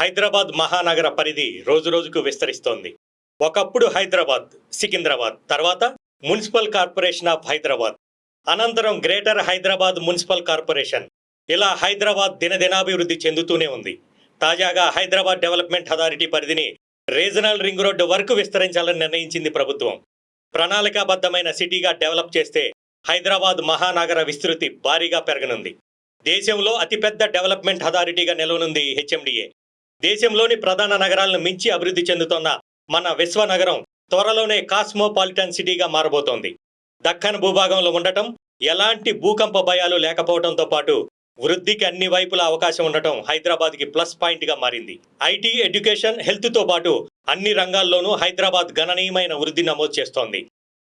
హైదరాబాద్ మహానగర పరిధి రోజురోజుకు విస్తరిస్తోంది. ఒకప్పుడు హైదరాబాద్ సికింద్రాబాద్ తర్వాత మున్సిపల్ కార్పొరేషన్ ఆఫ్ హైదరాబాద్. అనంతరం గ్రేటర్ హైదరాబాద్ మున్సిపల్ కార్పొరేషన్. ఇలా హైదరాబాద్ దినదినాభివృద్ధి చెందుతూనే ఉంది. తాజాగా హైదరాబాద్ డెవలప్మెంట్ అథారిటీ పరిధిని రీజనల్ రింగ్ రోడ్డు వరకు విస్తరించాలని నిర్ణయించింది ప్రభుత్వం. ప్రణాళికాబద్ధమైన సిటీగా డెవలప్ చేస్తే హైదరాబాద్ మహానగర విస్తృతి భారీగా పెరగనుంది. దేశంలో అతిపెద్ద డెవలప్మెంట్ అథారిటీగా నిలవనుంది హెచ్ఎండిఏ. దేశంలోని ప్రధాన నగరాలను మించి అభివృద్ధి చెందుతోన్న మన విశ్వనగరం త్వరలోనే కాస్మోపాలిటన్ సిటీగా మారబోతోంది. దక్కన్ భూభాగంలో ఉండటం ఎలాంటి భూకంప భయాలు లేకపోవడంతో పాటు వృద్ధికి అన్ని వైపుల అవకాశం ఉండటం హైదరాబాద్కి ప్లస్ పాయింట్గా మారింది. ఐటీ ఎడ్యుకేషన్ హెల్త్తో పాటు అన్ని రంగాల్లోనూ హైదరాబాద్ గణనీయమైన వృద్ధి నమోదు చేస్తోంది.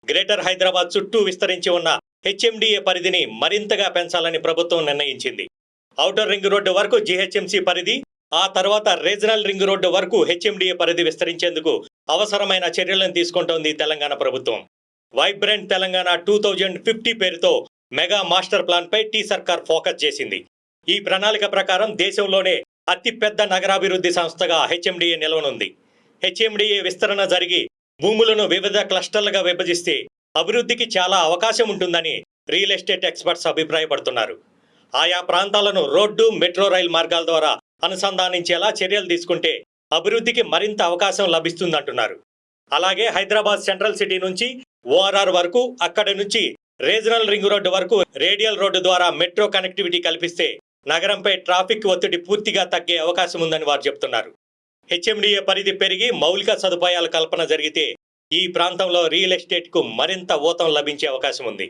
గ్రేటర్ హైదరాబాద్ చుట్టూ విస్తరించి ఉన్న హెచ్ఎండిఏ పరిధిని మరింతగా పెంచాలని ప్రభుత్వం నిర్ణయించింది. ఔటర్ రింగ్ రోడ్డు వరకు జీహెచ్ఎంసీ పరిధి ఆ తర్వాత రీజనల్ రింగ్ రోడ్డు వరకు హెచ్ఎండిఏ పరిధి విస్తరించేందుకు అవసరమైన చర్యలను తీసుకుంటోంది తెలంగాణ ప్రభుత్వం. Vibrant Telangana two thousand fifty పేరుతో మెగా మాస్టర్ ప్లాన్ పై టీ సర్కార్ ఫోకస్ చేసింది. ఈ ప్రణాళిక ప్రకారం దేశంలోనే అతిపెద్ద నగరాభివృద్ధి సంస్థగా హెచ్ఎండిఏ నిలవనుంది. హెచ్ఎండిఏ విస్తరణ జరిగి భూములను వివిధ క్లస్టర్లుగా విభజిస్తే అభివృద్ధికి చాలా అవకాశం ఉంటుందని రియల్ ఎస్టేట్ ఎక్స్పర్ట్స్ అభిప్రాయపడుతున్నారు. ఆయా ప్రాంతాలను రోడ్డు మెట్రో రైల్ మార్గాల ద్వారా అనుసంధానించేలా చర్యలు తీసుకుంటే అభివృద్ధికి మరింత అవకాశం లభిస్తుందంటున్నారు. అలాగే హైదరాబాద్ సెంట్రల్ సిటీ నుంచి ఓఆర్ఆర్ వరకు అక్కడి నుంచి రీజనల్ రింగ్ రోడ్డు వరకు రేడియల్ రోడ్డు ద్వారా మెట్రో కనెక్టివిటీ కల్పిస్తే నగరంపై ట్రాఫిక్ ఒత్తిడి పూర్తిగా తగ్గే అవకాశం ఉందని వారు చెప్తున్నారు. హెచ్ఎండిఏ పరిధి పెరిగి మౌలిక సదుపాయాల కల్పన జరిగితే ఈ ప్రాంతంలో రియల్ ఎస్టేట్కు మరింత ఊతం లభించే అవకాశం ఉంది.